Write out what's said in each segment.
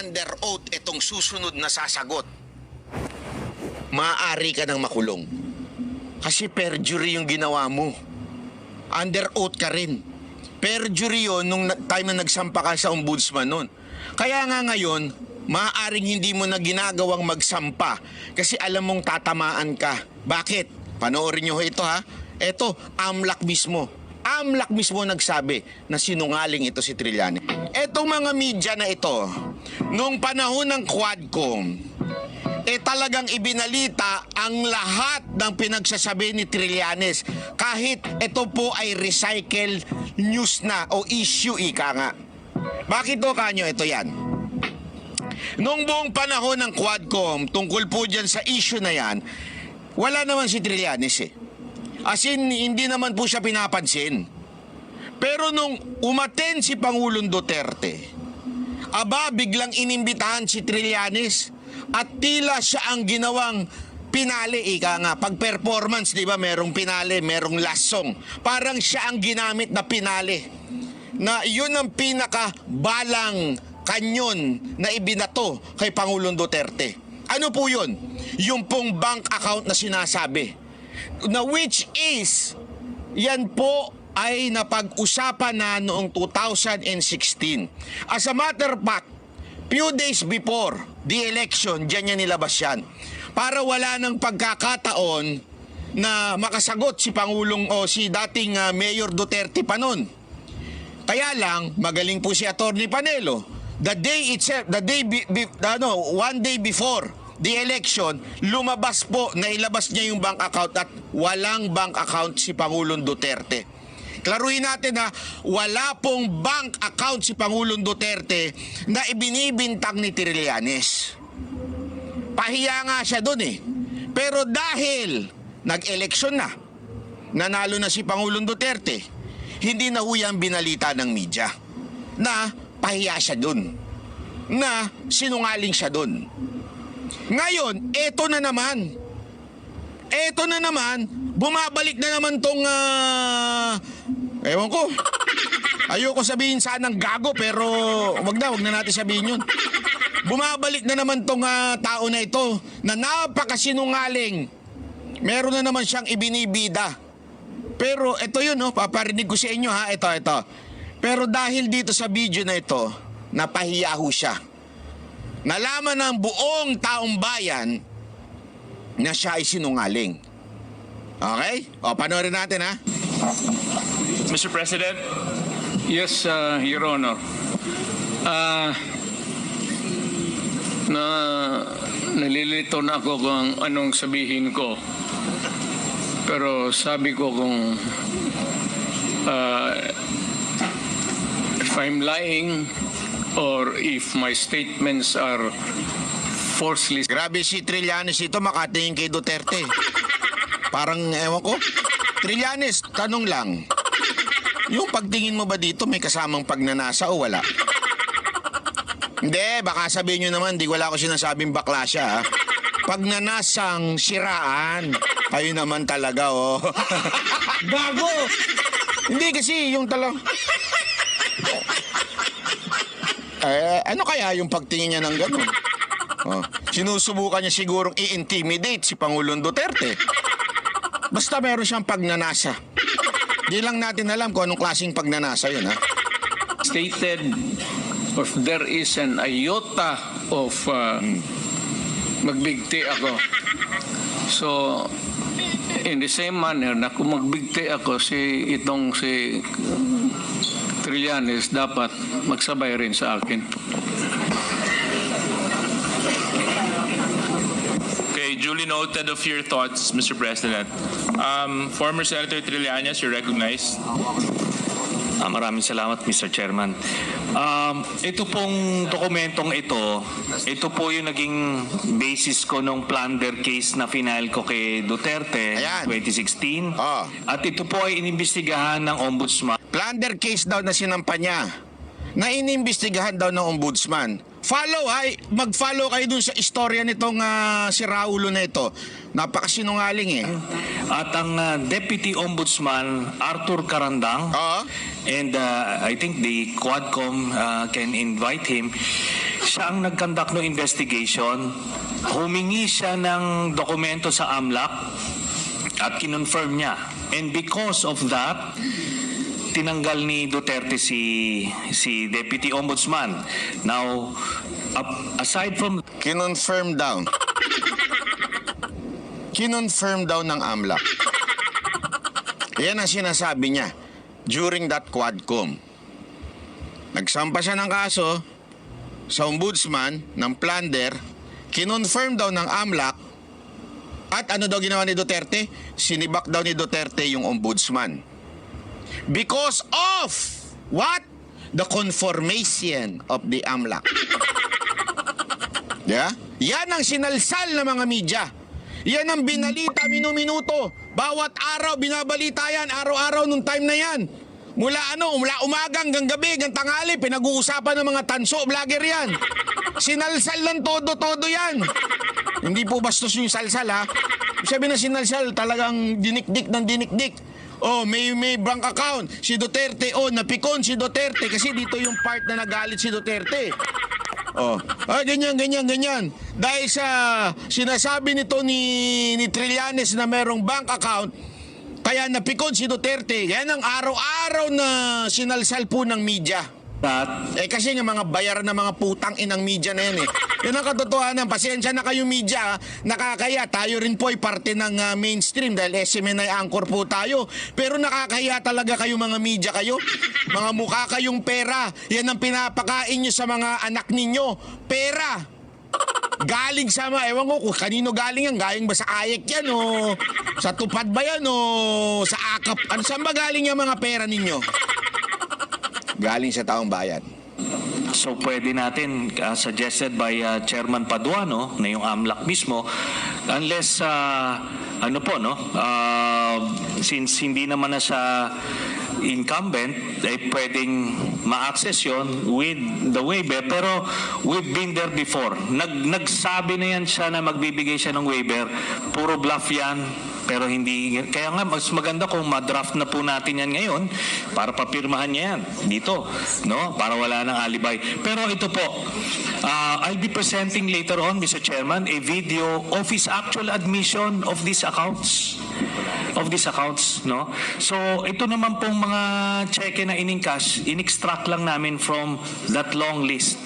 under oath itong susunod na sasagot, maaari ka ng makulong. Kasi perjury yung ginawa mo. Under oath ka rin. Perjury yun nung time na nagsampa ka sa ombudsman nun. Kaya nga ngayon, maaaring hindi mo na ginagawang magsampa kasi alam mong tatamaan ka. Bakit? Panoorin nyo ito ha. Ito, AMLAC mismo. AMLAC mismo nagsabi na sinungaling ito si Trillanes. Etong mga media na ito, nung panahon ng Quadcom, eh talagang ibinalita ang lahat ng pinagsasabi ni Trillanes. Kahit ito po ay recycle news na o issue ika nga. Bakit to kanyo? Ito yan. Noong buong panahon ng Quadcom, tungkol po dyan sa issue na yan, wala naman si Trillanes eh. As in, hindi naman po siya pinapansin. Pero nung umaten si Pangulong Duterte, aba biglang inimbitahan si Trillanes at tila siya ang ginawang pinali, ika nga. Pag performance, di ba, merong pinali, merong last song. Parang siya ang ginamit na pinali. Na yun ang pinaka-balang kanyon na ibinato kay Pangulong Duterte. Ano po yun? Yung pong bank account na sinasabi. Na which is, yan po ay napag-usapan na noong 2016. As a matter of fact, few days before the election, dyan niya nilabas yan. Para wala ng pagkakataon na makasagot si Pangulong o si dating ah, Mayor Duterte pa noon. Kaya lang, magaling po si Attorney Panelo. The day itself, the day, be, be- ano, one day before the election, lumabas po, nailabas niya yung bank account at walang bank account si Pangulong Duterte. Klaruhin natin ha, wala pong bank account si Pangulong Duterte na ibinibintang ni Trillanes. Pahiya nga siya doon eh. Pero dahil nag-eleksyon na, nanalo na si Pangulong Duterte, hindi na ho yan binalita ng media na pahiya siya doon. Na sinungaling siya doon. Ngayon, eto na naman. Eto na naman, bumabalik na naman tong... ah, ewan ko. Ayoko sabihin sanang gago pero wag na, wag na natin sabihin yun. Bumabalik na naman tong ah, tao na ito na napakasinungaling. Meron na naman siyang ibinibida. Pero ito yun, no? paparinig ko sa inyo ha, ito, ito. Pero dahil dito sa video na ito, napahiya ho siya. Nalaman ng buong taong bayan na siya ay sinungaling. Okay? O, panoorin natin ha. Mr. President, Yes, uh, Your Honor. Ah, na nalilito na ako kung anong sabihin ko. Pero sabi ko kung ah, if I'm lying or if my statements are falsely Grabe si Trillanes ito, makatingin kay Duterte. Parang, ewan ko. Trillanes, tanong lang. Yung pagtingin mo ba dito, may kasamang pagnanasa o wala? Hindi, baka sabihin nyo naman, di wala ko sinasabing bakla siya. ha? Pagnanasang siraan. Kayo naman talaga, oh. Gago! Hindi kasi yung talang... Eh, ano kaya yung pagtingin niya ng gano'n? Oh, sinusubukan niya sigurong i-intimidate si Pangulong Duterte. Basta meron siyang pagnanasa. Di lang natin alam kung anong klaseng pagnanasa yun, ha? stated if there is an iota of uh, magbigti ako. So, in the same manner na kung magbigti ako si itong si Trillanes dapat magsabay rin sa akin. okay, duly noted of your thoughts, Mr. President. Um, former Senator Trillanes, you're recognized. Ah, maraming salamat, Mr. Chairman. Um, ito pong dokumentong ito, ito po yung naging basis ko nung plunder case na final ko kay Duterte Ayan. 2016. Oh. At ito po ay inimbestigahan ng Ombudsman. Plunder case daw na sinampa niya na inimbestigahan daw ng ombudsman. Follow ha, mag-follow kayo dun sa istorya nitong ah, si Raulo na ito. Napakasinungaling eh. At ang uh, Deputy Ombudsman Arthur Carandang Oo. and uh, I think the Quadcom uh, can invite him. Siya ang nagkandak ng investigation. Humingi siya ng dokumento sa AMLAC at kinonfirm niya. And because of that, tinanggal ni Duterte si si Deputy Ombudsman. Now, aside from Kinonfirm down. Kinonfirm daw ng AMLAC. Yan ang sinasabi niya during that Quadcom. Nagsampa siya ng kaso sa ombudsman ng plunder, kinonfirm daw ng AMLAC at ano daw ginawa ni Duterte? Sinibak daw ni Duterte yung ombudsman. Because of what? The conformation of the AMLAC. Yeah? Yan ang sinalsal ng mga media. Yan ang binalita minuminuto. Bawat araw binabalita yan, araw-araw nung time na yan. Mula ano, mula umaga hanggang gabi, hanggang tanghali, pinag-uusapan ng mga tanso, vlogger yan. Sinalsal ng todo-todo yan. Hindi po bastos yung salsal ha. Sabi na sinalsal, talagang dinikdik ng dinikdik. Oh, may may bank account si Duterte. Oh, napikon si Duterte kasi dito yung part na nagalit si Duterte. Oh, ah, ganyan, ganyan, ganyan. Dahil sa sinasabi nito ni, ni Trillanes na merong bank account, kaya napikon si Duterte. Yan ang araw-araw na sinalsal po ng media. That, Eh kasi nga mga bayar na mga putang inang media na yan eh. Yan ang katotohanan. Pasensya na kayo media. Nakakaya. Tayo rin po ay parte ng ah, mainstream dahil SMNI anchor po tayo. Pero nakakaya talaga kayo mga media kayo. Mga mukha kayong pera. Yan ang pinapakain nyo sa mga anak ninyo. Pera. Galing sa mga, ewan ko kung kanino galing yan. Galing ba sa ayek yan o sa tupad ba yan o sa akap? Ano saan ba galing yung mga pera ninyo? Galing sa taong bayan. So pwede natin uh, suggested by uh, Chairman Paduano na yung AMLAC mismo unless uh, ano po no? Uh, since hindi naman na siya incumbent ay pwedeng ma-access yon with the waiver. Pero we've been there before. Nag nagsabi na yan siya na magbibigay siya ng waiver. Puro bluff yan pero hindi kaya nga mas maganda kung ma-draft na po natin yan ngayon para papirmahan niya yan dito no? Para wala nang alibay. Pero ito po uh, I'll be presenting later on Mr. Chairman a video of his actual admission of these accounts. Of these accounts no? So ito naman pong mga cheque na in-encash in-extract lang namin from that long list.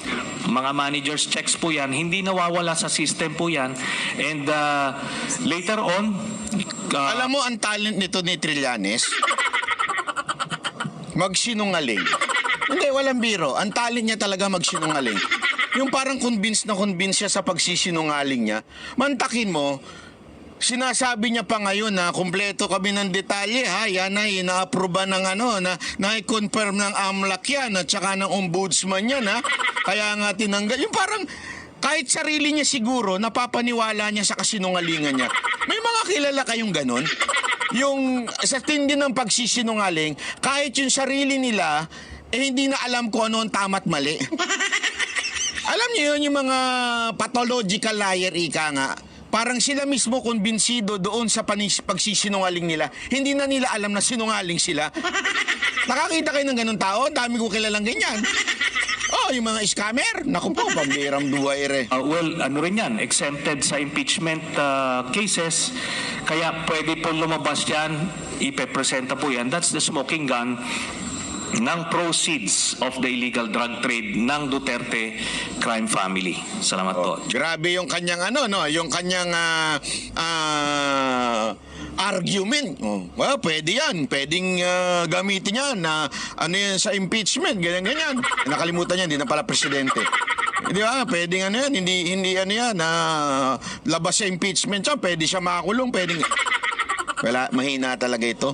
Mga managers checks po yan. Hindi nawawala sa system po yan. And uh, later on uh, Alam mo ang talent nito ni Trillanes? Magsinungaling. Hindi, walang biro. Ang talent niya talaga magsinungaling. Yung parang convinced na convinced siya sa pagsisinungaling niya. Mantakin mo, sinasabi niya pa ngayon na kumpleto kami ng detalye ha. Yan ay ina-aproba ng ano, na na-confirm ng AMLAC yan at saka ng ombudsman yan ha. Kaya nga tinanggal. Yung parang kahit sarili niya siguro, napapaniwala niya sa kasinungalingan niya. May mga kilala kayong ganon? Yung sa tindi ng pagsisinungaling, kahit yung sarili nila, eh hindi na alam kung ano ang tama't mali. alam niyo yun, yung mga pathological liar, ika nga. Parang sila mismo kumbinsido doon sa panis- pagsisinungaling nila. Hindi na nila alam na sinungaling sila. Nakakita kayo ng ganun tao? Dami ko kilalang ganyan. Oh, yung mga scammer. Naku po, pambiram duwaire. Uh, well, ano rin yan, exempted sa impeachment uh, cases. Kaya pwede po lumabas yan, ipepresenta po yan. That's the smoking gun ng proceeds of the illegal drug trade ng Duterte crime family. Salamat po. Grabe yung kanyang ano, no? Yung kanyang ah, ah, argument. Oh, well, pwede yan. Pwedeng ah, gamitin yan na ano yan sa impeachment, ganyan-ganyan. Nakalimutan niya, hindi na pala presidente. Di ba? Pwedeng ano yan, hindi, hindi ano yan, na labas sa impeachment siya, pwede siya makakulong, pwedeng... Wala, mahina talaga ito.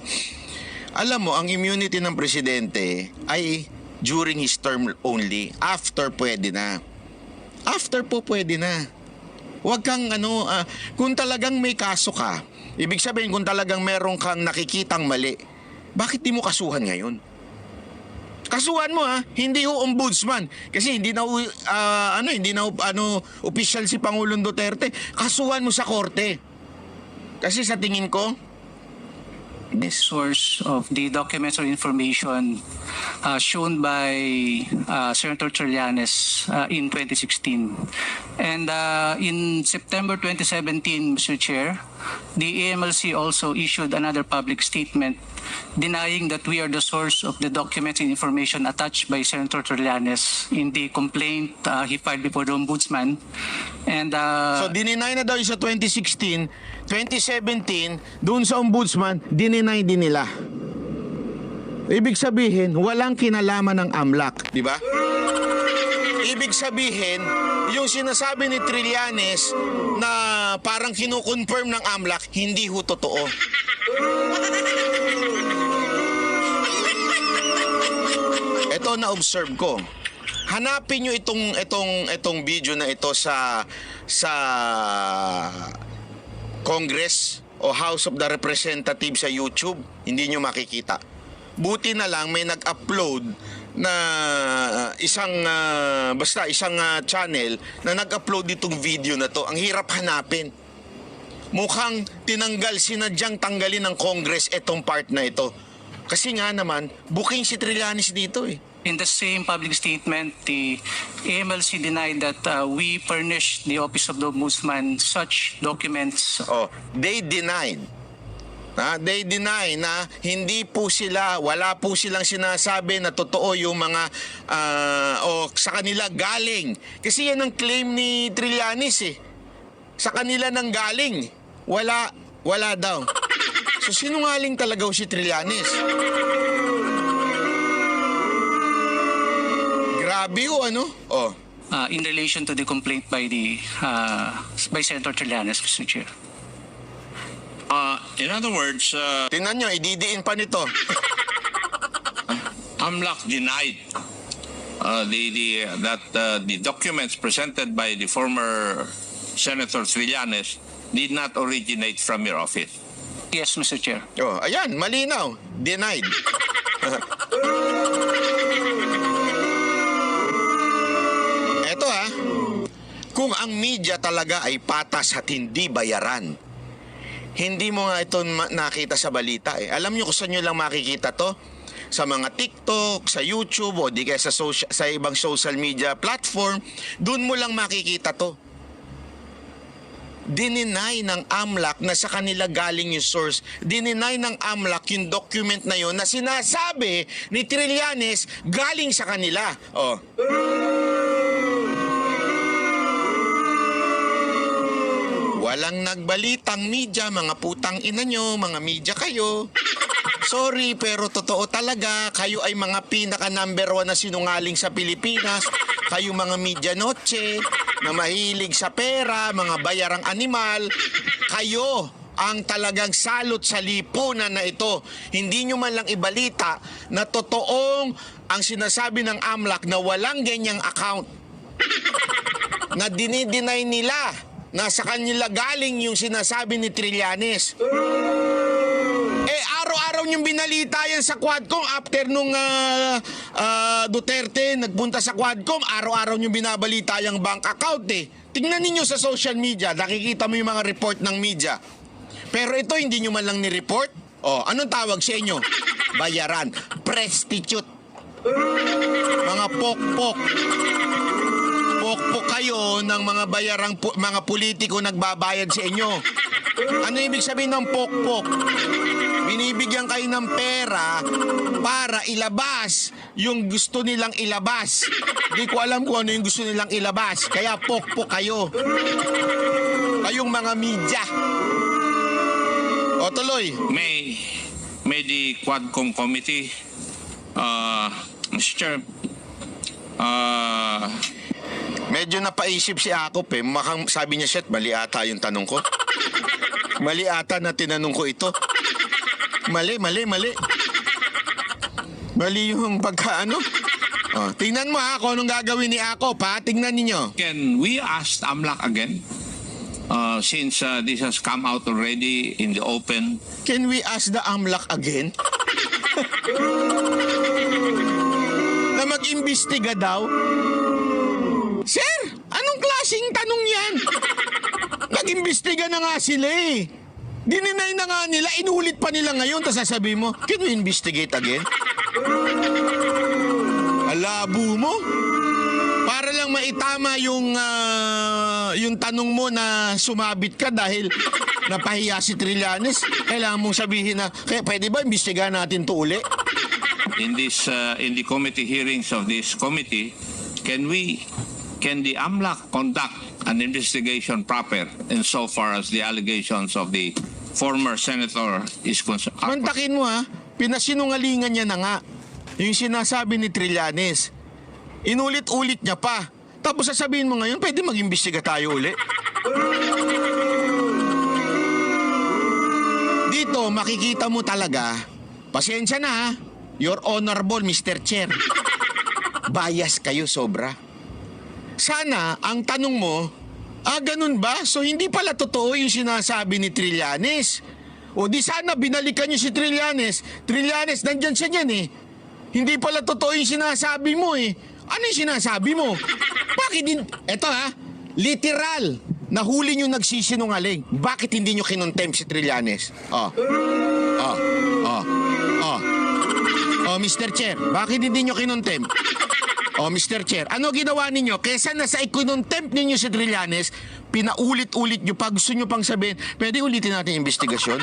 Alam mo, ang immunity ng presidente ay during his term only. After pwede na. After po pwede na. Huwag kang ano, ah, kung talagang may kaso ka, ibig sabihin kung talagang meron kang nakikitang mali, bakit di mo kasuhan ngayon? Kasuhan mo ha, hindi ho ombudsman kasi hindi na ah, ano hindi na ano official si Pangulong Duterte. Kasuhan mo sa korte. Kasi sa tingin ko, source of the documents or information uh, shown by uh, Senator Trillanes uh, in 2016. And uh, in September 2017, Mr. Chair, the AMLC also issued another public statement denying that we are the source of the documents and information attached by Senator Trillanes in the complaint uh, he filed before the Ombudsman. And uh, so dininay na daw yung sa 2016, 2017, doon sa ombudsman, dininay din nila. Ibig sabihin, walang kinalaman ng AMLAC, di ba? Ibig sabihin, yung sinasabi ni Trillanes na parang kinukonfirm ng AMLAC, hindi ho totoo. Ito na observe ko. Hanapin nyo itong itong itong video na ito sa sa Congress o House of the Representatives sa YouTube. Hindi nyo makikita. Buti na lang may nag-upload na isang ah, basta isang ah, channel na nag-upload itong video na to. Ang hirap hanapin. Mukhang tinanggal, sinadyang tanggalin ng Congress itong part na ito. Kasi nga naman, booking si Trillanes dito eh. In the same public statement, the AMLC denied that uh, we furnished the Office of the Ombudsman such documents. Oh, they denied. Ha, they deny na hindi po sila, wala po silang sinasabi na totoo yung mga ah, o sa kanila galing. Kasi yan ang claim ni Trillanes eh. Sa kanila nang galing. Wala, wala daw. So sinungaling talaga si Trillanes. Grabe ho ano? Oh. uh, in relation to the complaint by the uh, by Senator Trillanes, Mr. Chair. Uh, in other words, uh, Tingnan nyo, ididiin pa nito. AMLAC denied uh, the, the, that uh, the documents presented by the former Senator Trillanes did not originate from your office. Yes, Mr. Chair. Oh, ayan, malinaw. Denied. Eto ha, kung ang media talaga ay patas at hindi bayaran, hindi mo nga ito nakita sa balita eh. Alam nyo kung saan nyo lang makikita to? Sa mga TikTok, sa YouTube, o di kaya sa, social, sa ibang social media platform, doon mo lang makikita to dininay ng AMLAC na sa kanila galing yung source. Dininay ng AMLAC yung document na yun na sinasabi ni Trillanes galing sa kanila. Oh. Walang nagbalitang media, mga putang ina nyo, mga media kayo. Sorry, pero totoo talaga, kayo ay mga pinaka number one na sinungaling sa Pilipinas. Kayo mga media noche, na mahilig sa pera, mga bayarang animal. Kayo ang talagang salot sa lipunan na ito. Hindi nyo man lang ibalita na totoong ang sinasabi ng AMLAC na walang ganyang account na dinideny nila na sa kanila galing yung sinasabi ni Trillanes. Eh, araw-araw yung binalita yan sa Quadcom after nung ah, ah, Duterte nagpunta sa Quadcom, araw-araw yung binabalita yung bank account eh. Tingnan ninyo sa social media, nakikita mo yung mga report ng media. Pero ito, hindi nyo man lang ni-report. Oh, anong tawag sa inyo? Bayaran. Prostitute. Mga pokpok. Pokpok kayo ng mga bayarang pu- mga politiko nagbabayad sa inyo. Ano ibig sabihin ng pokpok? Binibigyan kayo ng pera para ilabas yung gusto nilang ilabas. Di ko alam kung ano yung gusto nilang ilabas. Kaya pokpok kayo. Kayong mga media. O tuloy. May, may the Quadcom committee, uh, Mr. Chair, uh, Medyo napaisip si Akop eh. Makang sabi niya, shit, mali ata yung tanong ko. Mali ata na tinanong ko ito. Mali, mali, mali. Mali yung pagkaano. Oh, tingnan mo ha kung anong gagawin ni Akop ha. Tingnan ninyo. can we ask AMLAC again? Uh, since uh, this has come out already in the open, Can we ask the AMLAC again? mag-imbestiga daw? Klaseng tanong yan? Nag-imbestiga na nga sila eh. Dininay na nga nila, inulit pa nila ngayon, tapos sasabihin mo, can we investigate again? Alabo mo. Para lang maitama yung ah, yung tanong mo na sumabit ka dahil napahiya si Trillanes, kailangan mong sabihin na, kaya pwede ba imbestigahan natin to uli? In this, uh, in the committee hearings of this committee, can we, can the AMLAC conduct an investigation proper insofar as the allegations of the former senator is concerned? Mantakin mo ha, pinasinungalingan niya na nga yung sinasabi ni Trillanes. Inulit-ulit niya pa. Tapos sasabihin mo ngayon, pwede mag-imbestiga tayo uli. Dito, makikita mo talaga, pasensya na ha, Your Honorable Mr. Chair. Bias kayo sobra. Sana, ang tanong mo, ah, ganun ba? So, hindi pala totoo yung sinasabi ni Trillanes. O di sana binalikan niyo si Trillanes. Trillanes, nandyan siya niyan eh. Hindi pala totoo yung sinasabi mo eh. Ano yung sinasabi mo? Bakit din... Eto ha, literal. Nahuli niyo nagsisinungaling. Bakit hindi niyo kinontempt si Trillanes? Oh. Oh. Oh. Oh. Oh, Mr. Chair, bakit hindi niyo kinontempt? Oh, Mr. Chair, ano ginawa ninyo? Kesa na sa ikonontempt ninyo si Trillanes, pinaulit-ulit nyo pa, gusto nyo pang sabihin, pwede ulitin natin yung investigasyon?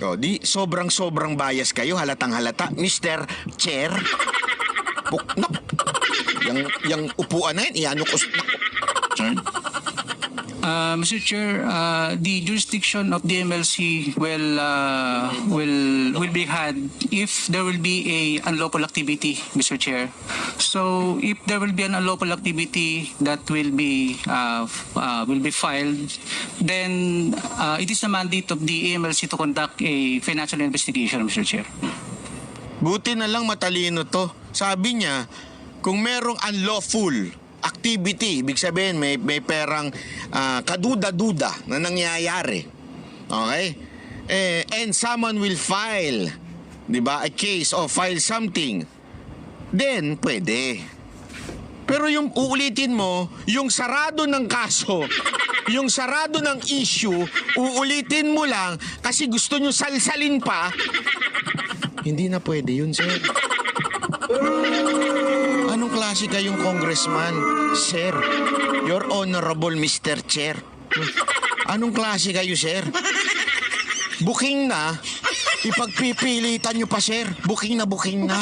O, di, sobrang-sobrang bias kayo, halatang halata. Mr. Chair, Buk, nak, yung, yung upuan na yan, iano ko, Sir? Uh, Mr. Chair, uh, the jurisdiction of the MLC will uh, will will be had if there will be a unlawful activity, Mr. Chair. So if there will be an unlawful activity that will be uh, uh, will be filed, then uh, it is the mandate of the AMLC to conduct a financial investigation, Mr. Chair. Buti na lang matalino to. Sabi niya, kung merong unlawful activity, ibig sabihin may, may perang ah, kaduda-duda na nangyayari. Okay? Eh, and someone will file, di ba, a case or file something, then pwede. Pero yung uulitin mo, yung sarado ng kaso, yung sarado ng issue, uulitin mo lang kasi gusto nyo salsalin pa, hindi na pwede yun, sir. Klase kayong congressman, sir? Your Honorable Mr. Chair. Anong klase kayo, sir? Booking na, ipagpipilitan nyo pa, sir. Booking na, booking na.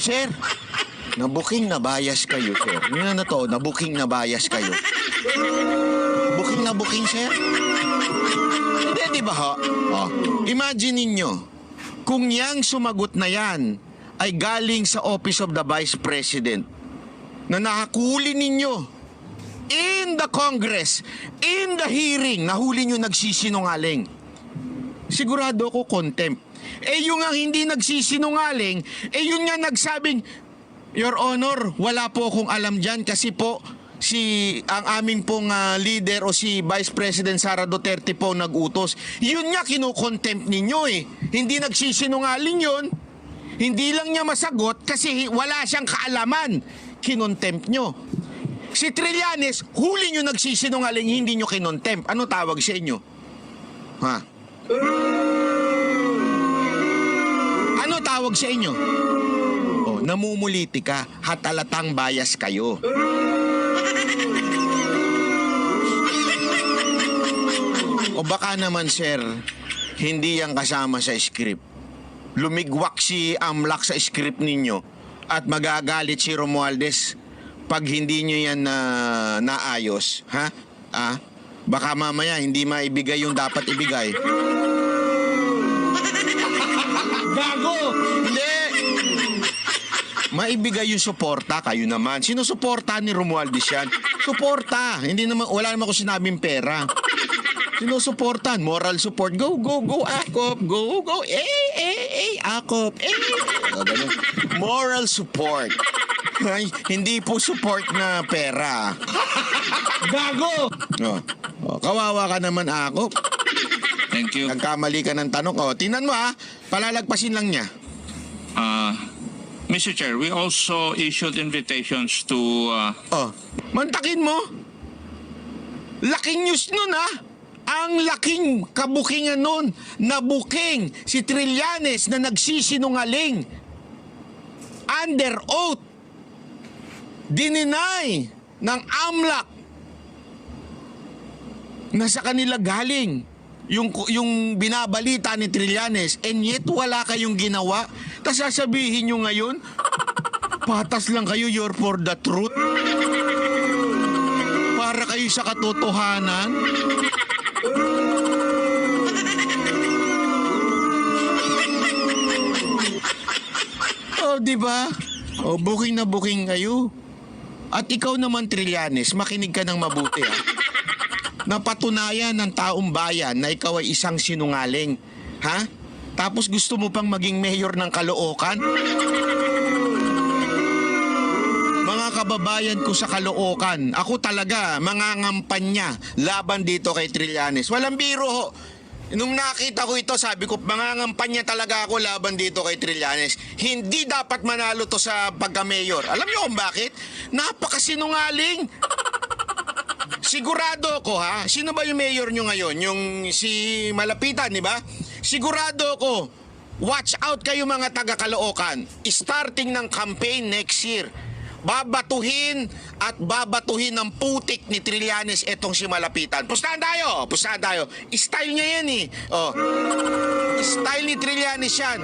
Sir, na-booking na bias kayo, sir. Yun na to, na-booking na bias kayo. Booking na booking, sir? Hindi, di ba ho? Oh, imagine ninyo, kung yang sumagot na yan ay galing sa Office of the Vice President na nakakuli ninyo in the Congress, in the hearing, nahuli nyo nagsisinungaling. Sigurado ko contempt. Eh yung nga hindi nagsisinungaling, eh yun nga nagsabing, Your Honor, wala po akong alam dyan kasi po si ang aming pong ah, leader o si Vice President Sara Duterte po nag-utos. Yun nga kinukontempt ninyo eh. Hindi nagsisinungaling yun. Hindi lang niya masagot kasi wala siyang kaalaman. Kinontempt nyo. Si Trillanes, huli nyo nagsisinungaling, hindi nyo kinontempt. Ano tawag sa inyo? Ha? Ano tawag sa inyo? Oh, namumuliti ka, hatalatang bias kayo. Baka naman sir, hindi yan kasama sa script. Lumigwak si Amlak sa script ninyo at magagalit si Romualdez pag hindi nyo yan na naayos. Ha? Ah? Baka mamaya hindi maibigay yung dapat ibigay. Gago! Hindi! Maibigay yung suporta, kayo naman. Sino suporta ni Romualdez yan? Suporta! Hindi naman, wala naman ko sinabing pera. Sinusuportan, moral support. Go, go, go, Akop. Go, go. Eh, eh, eh, Akop. Eh. O, ganun. Moral support. Ay, hindi po support na pera. Gago! Oh. O, kawawa ka naman ako. Thank you. Nagkamali ka ng tanong. O, tingnan mo ha. Palalagpasin lang niya. Uh, Mr. Chair, we also issued invitations to uh, Oh, mantakin mo. Laking news nun ha. Ang laking kabukingan nun. Nabuking si Trillanes na nagsisinungaling. Under oath. Dininay ng AMLAC na sa kanila galing yung yung binabalita ni Trillanes and yet wala kayong ginawa. Tapos sasabihin nyo ngayon, patas lang kayo, you're for the truth. Para kayo sa katotohanan. Di ba? Oh, booking na booking kayo. At ikaw naman, Trillanes, makinig ka ng mabuti, ha? Napatunayan ng taong bayan na ikaw ay isang sinungaling. Ha? Tapos gusto mo pang maging mayor ng Caloocan? Mga kababayan ko sa Caloocan, ako talaga mangangampanya laban dito kay Trillanes. Walang biro ho. Nung nakita ko ito, sabi ko, mangangampanya talaga ako laban dito kay Trillanes. Hindi dapat manalo to sa pagka-mayor. Alam niyo kung bakit? Napakasinungaling. Sigurado ko ha, sino ba yung mayor nyo ngayon? Yung si Malapitan, di ba? Sigurado ko, watch out kayo mga taga Caloocan. Starting ng campaign next year, babatuhin at babatuhin ng putik ni Trillanes etong si Malapitan. Pustahan tayo, pustahan tayo. Style niya yan eh. Oh. Style ni Trillanes yan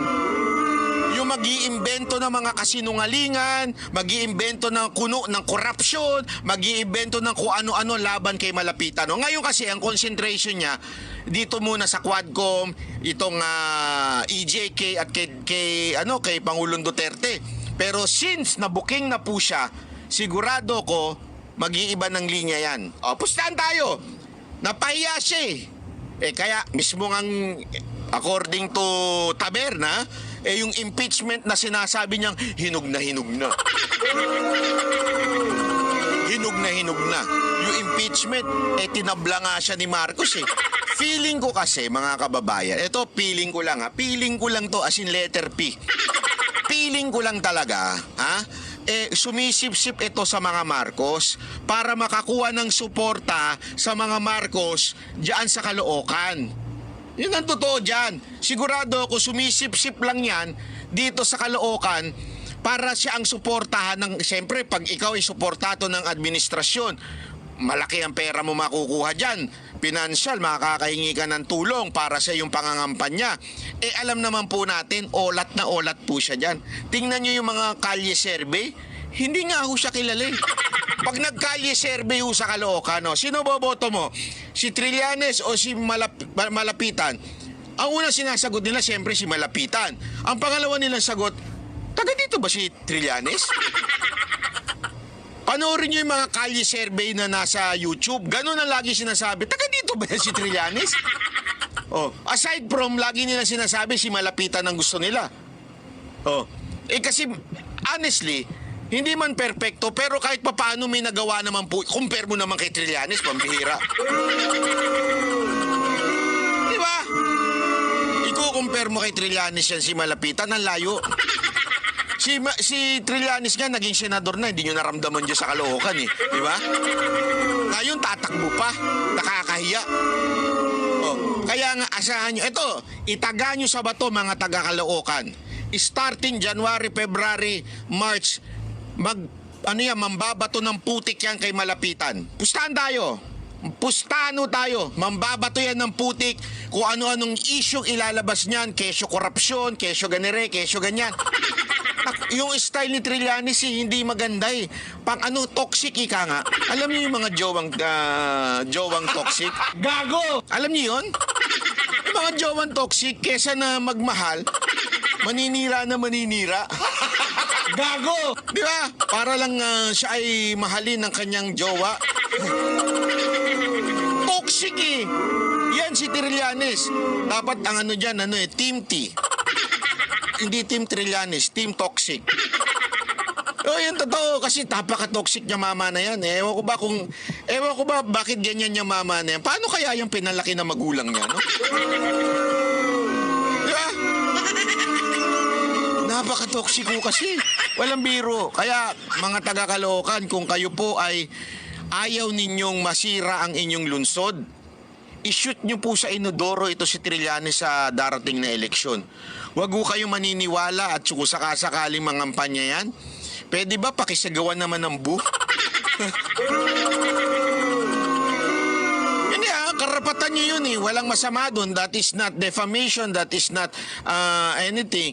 yung mag iimbento ng mga kasinungalingan, mag iimbento ng kuno ng corruption, mag iimbento ng kung ano-ano laban kay Malapitan. No? Ngayon kasi ang concentration niya dito muna sa Quadcom, itong ah, EJK at kay, kay ano kay Pangulong Duterte. Pero since nabuking na po siya, sigurado ko mag-iiba ng linya yan. O, pustahan tayo. Napahiya siya eh. Eh kaya mismo ang according to Taberna, eh yung impeachment na sinasabi niyang hinog na hinog na. hinog na hinog na. Yung impeachment, eh tinabla nga siya ni Marcos eh. Feeling ko kasi, mga kababayan, ito feeling ko lang ha, feeling ko lang to as in letter P. Feeling ko lang talaga, ha? Eh, sumisip-sip ito sa mga Marcos para makakuha ng suporta sa mga Marcos diyan sa Caloocan. Yun ang totoo dyan. Sigurado ako sumisip-sip lang yan dito sa Caloocan para siya ang suportahan ng, siyempre, pag ikaw ay suportato ng administrasyon, malaki ang pera mo makukuha dyan. Pinansyal, makakahingi ka ng tulong para sa iyong pangangampanya. Eh alam naman po natin, olat na olat po siya dyan. Tingnan nyo yung mga kalye survey, hindi nga ho siya kilala eh. Pag nagkalye survey ho sa Caloocan, no, sino boboto mo? Si Trillanes o si Malap- Malapitan? Ang unang sinasagot nila, siyempre si Malapitan. Ang pangalawa nilang sagot, taga dito ba si Trillanes? Panoorin nyo yung mga kalye survey na nasa YouTube. Ganun ang lagi sinasabi. Taga dito ba si Trillanes? oh, aside from lagi nila sinasabi si Malapitan ang gusto nila. Oh, eh kasi honestly, hindi man perpekto pero kahit papaano may nagawa naman po. Compare mo naman kay Trillanes, pambihira. Di ba? Iko-compare mo kay Trillanes yan si Malapitan, ang layo. Si, Ma- si Trillanes nga naging senador na, hindi nyo naramdaman dyan sa Caloocan eh. Di ba? Ngayon tatakbo pa. Nakakahiya. Oh, kaya nga asahan nyo. Ito, itaga nyo sa bato mga taga Caloocan. Starting January, February, March, mag, ano yan, mambabato ng putik yan kay Malapitan. Pustahan tayo. Pustano tayo. Mambabato yan ng putik kung ano-anong isyong ilalabas niyan. Kesyo korupsyon, kesyo ganire, kesyo ganyan. Yung style ni Trillanes eh, hindi maganda eh. Pang ano, toxic ika nga. Alam niyo yung mga jowang, ah, jowang toxic? Gago! Alam niyo yun? Yung mga jowang toxic, kesa na magmahal, maninira na maninira. Gago! Di ba? Para lang ah, siya ay mahalin ng kanyang jowa. Toxic eh. Yan si Trillanes. Dapat ang ano dyan, ano eh, Team T. Hindi Team Trillanes, Team Toxic. Oh, yun totoo kasi napaka-toxic niya mama na yan. Eh, Ewan ko ba kung ewan ko ba bakit ganyan niya mama na yan. Paano kaya yung pinalaki na magulang niya, no? Napaka-toxic ko kasi. Walang biro. Kaya mga taga-Caloocan, kung kayo po ay ayaw ninyong masira ang inyong lunsod, i-shoot nyo po sa inodoro ito si Trillanes sa darating na eleksyon. Huwag kayong maniniwala at sakasakaling mangampanya yan, pwede ba pakisagawan naman ng bu? Hindi ah, karapatan nyo yun eh. Walang masama doon. That is not defamation. That is not ah, anything.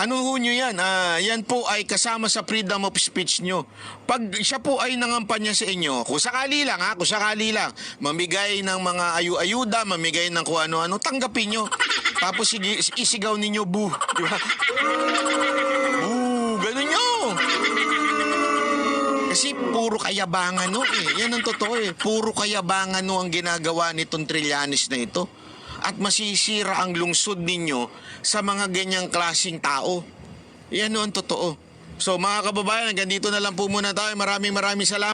Ano ho nyo yan? Ah, yan po ay kasama sa freedom of speech nyo. Pag siya po ay nangampanya sa inyo, kung sakali lang ha, kung sakali lang, mamigay ng mga ayu-ayuda, mamigay ng kung ano-ano, tanggapin nyo. Tapos sige, isigaw ninyo, boo. Di ba? Boo, ganun nyo. Kasi puro kayabangan no eh. Yan ang totoo eh. Puro kayabangan no ang ginagawa nitong Trillanes na ito. At masisira ang lungsod ninyo sa mga ganyang klasing tao. Yan ang totoo. So mga kababayan, hanggang dito na lang po muna tayo. Maraming maraming salamat.